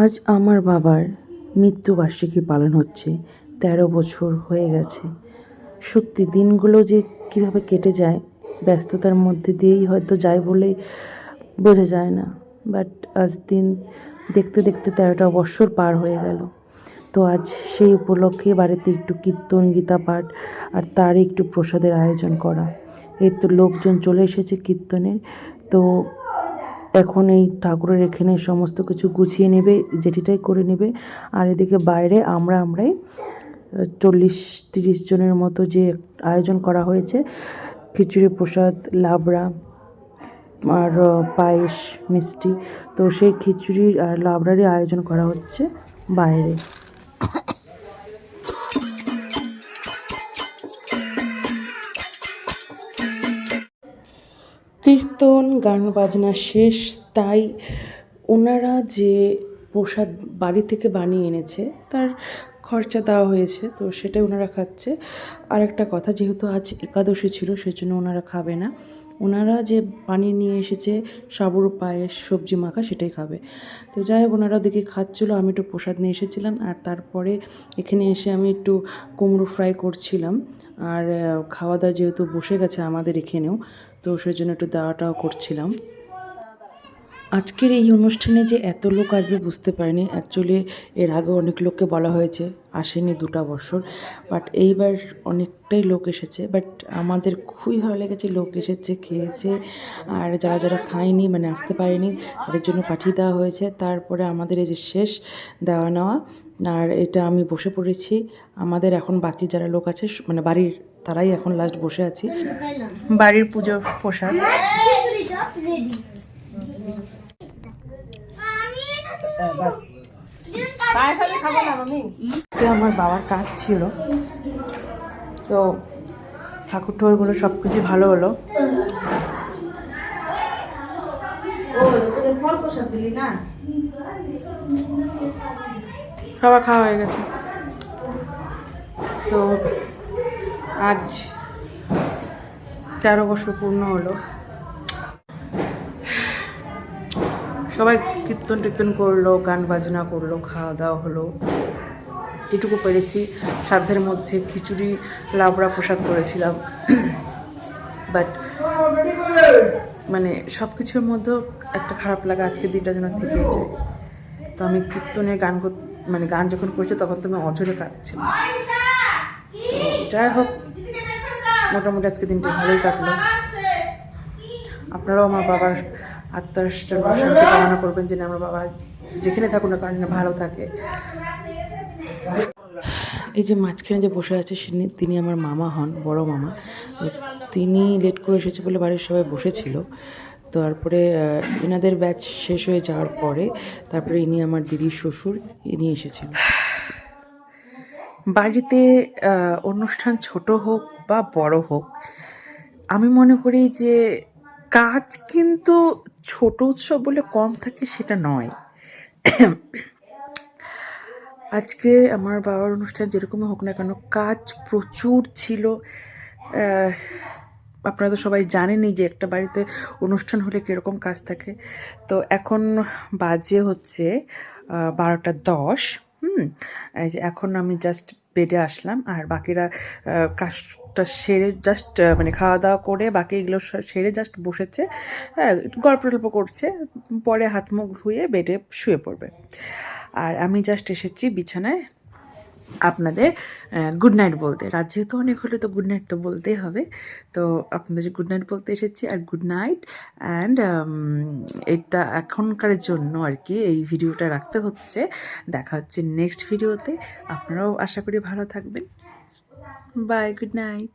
আজ আমার বাবার মৃত্যুবার্ষিকী পালন হচ্ছে। তেরো বছর হয়ে গেছে। সত্যি দিনগুলো যে কীভাবে কেটে যায়, ব্যস্ততার মধ্যে দিয়েই হয়তো যায় বলেই বোঝা যায় না। বাট আজ দিন দেখতে দেখতে তেরোটা বৎসর পার হয়ে গেল। তো আজ সেই উপলক্ষে বাড়িতে একটু কীর্তন গীতা পাঠ আর তারই একটু প্রসাদের আয়োজন করা। এই তো লোকজন চলে এসেছে কীর্তনের। তো এখন এই ঠাকুরের এখানে সমস্ত কিছু গুছিয়ে নেবে, যেটিটাই করে নেবে। আর এদিকে বাইরে আমরা, আমরাই চল্লিশ, তিরিশ জনের মতো যে আয়োজন করা হয়েছে, খিচুড়ি প্রসাদ, লাবড়া, আর পায়েস, মিষ্টি। তো সেই খিচুড়ির আর লাবড়ারই আয়োজন করা হচ্ছে বাইরে। কীর্তন গান বাজনা শেষ তাই ওনারা যে প্রসাদ বাড়ি থেকে বানিয়ে এনেছে তার খরচা দেওয়া হয়েছে, তো সেটাই ওনারা খাচ্ছে। আর একটা কথা, যেহেতু আজ একাদশী ছিল, সেজন্য ওনারা খাবে না। ওনারা যে পানি নিয়ে এসেছে, সাবুর পায়েস, সবজি মাখা, সেটাই খাবে। তো যাই হোক, ওনারা ওদিকে খাচ্ছিলো, আমি একটু প্রসাদ নিয়ে এসেছিলাম, আর তারপরে এখানে এসে আমি একটু কুমড়ো ফ্রাই করছিলাম। আর খাওয়া দাওয়া যেহেতু বসে গেছে আমাদের এখানেও, তো সেই জন্য একটু দাওয়াটাও করছিলাম। আজকের এই অনুষ্ঠানে যে এত লোক আসবে বুঝতে পারিনি। অ্যাকচুয়ালি এর আগে অনেক লোককে বলা হয়েছে আসেনি দুটা বছর। বাট এইবার অনেকটাই লোক এসেছে। বাট আমাদের খুবই ভালো লেগেছে লোক এসেছে খেয়েছে। আর যারা যারা খায়নি মানে আসতে পারেনি তাদের জন্য পাঠিয়ে দেওয়া হয়েছে। তারপরে আমাদের এই যে শেষ দেওয়া নেওয়া আর এটা আমি বসে পড়েছি। আমাদের এখন বাকি যারা লোক আছে মানে বাড়ির তারাই এখন লাস্ট বসে আছি। বাড়ির পুজোর প্রসাদ বাস। খাব না মামি? আমার বাবার কাজ ছিল। তো ঠাকুর ঠাকুরগুলো সব কিছু ভালো হলো। সবার খাওয়া হয়ে গেছে। তো আজ তেরো বছর পূর্ণ হলো। সবাই কীর্তন টীর্তন করল, গান বাজনা করল, খাওয়া দাওয়া হলো। যেটুকু পেরেছি, সাধ্যের মধ্যে খিচুড়ি, লাবড়া প্রসাদ করেছিলাম। বাট মানে সব কিছুর মধ্যেও একটা খারাপ লাগা আজকের দিনটা যেন থেকেই যায়। তো আমি কীর্তনে গান মানে গান যখন করছি তখন তো আমি অঝরে কাঁদছিলাম। তো যাই হোক, মোটামুটি আজকে দিনটা ভালোই কাটলো। আপনারাও আমার বাবার আত্মার শান্তি কামনা করবেন যেন আমার বাবা যেখানে থাকুন না কারণ ভালো থাকে। এই যে মাঝখানে যে বসে আছে তিনি- আমার মামা হন, বড় মামা। তিনি লেট করে এসেছে বলে বাড়ির সবাই বসেছিল। তারপরে এনাদের ব্যাচ শেষ হয়ে যাওয়ার পরে তারপরে ইনি আমার দিদির শ্বশুর, ইনি এসেছেন বাড়িতে অনুষ্ঠান ছোট হোক বা বড় হোক, আমি মনে করি যে কাজ কিন্তু ছোট উৎসব বলে কম থাকে সেটা নয়। আজকে আমার বাবার অনুষ্ঠান যেরকম হোক না কেন, কাজ প্রচুর ছিল। আপনারা তো সবাই জানেনই যে একটা বাড়িতে অনুষ্ঠান হলে কীরকম কাজ থাকে। তো এখন বাজে হচ্ছে বারোটা দশ। হুম এখন আমি জাস্ট বেডে আসলাম। আর বাকিরা কাজটা সেরে জাস্ট মানে খাওয়া দাওয়া করে বাকি এগুলো সেরে জাস্ট বসেছে। হ্যাঁ গল্প টল্প করছে। পরে হাত মুখ ধুয়ে বেডে শুয়ে পড়বে। আর আমি জাস্ট এসেছি বিছানায়। আপনাদের গুড নাইট বলতে। রাত যেহেতু অনেক হলে, তো গুড নাইট তো বলতেই হবে। তো আপনাদের গুড নাইট বলতে এসেছি, আর গুড নাইট অ্যান্ড এটা এখনকার জন্য আর কি এই ভিডিওটা রাখতে হচ্ছে। দেখা হচ্ছে নেক্সট ভিডিওতে আপনারাও আশা করি ভালো থাকবেন। Bye good night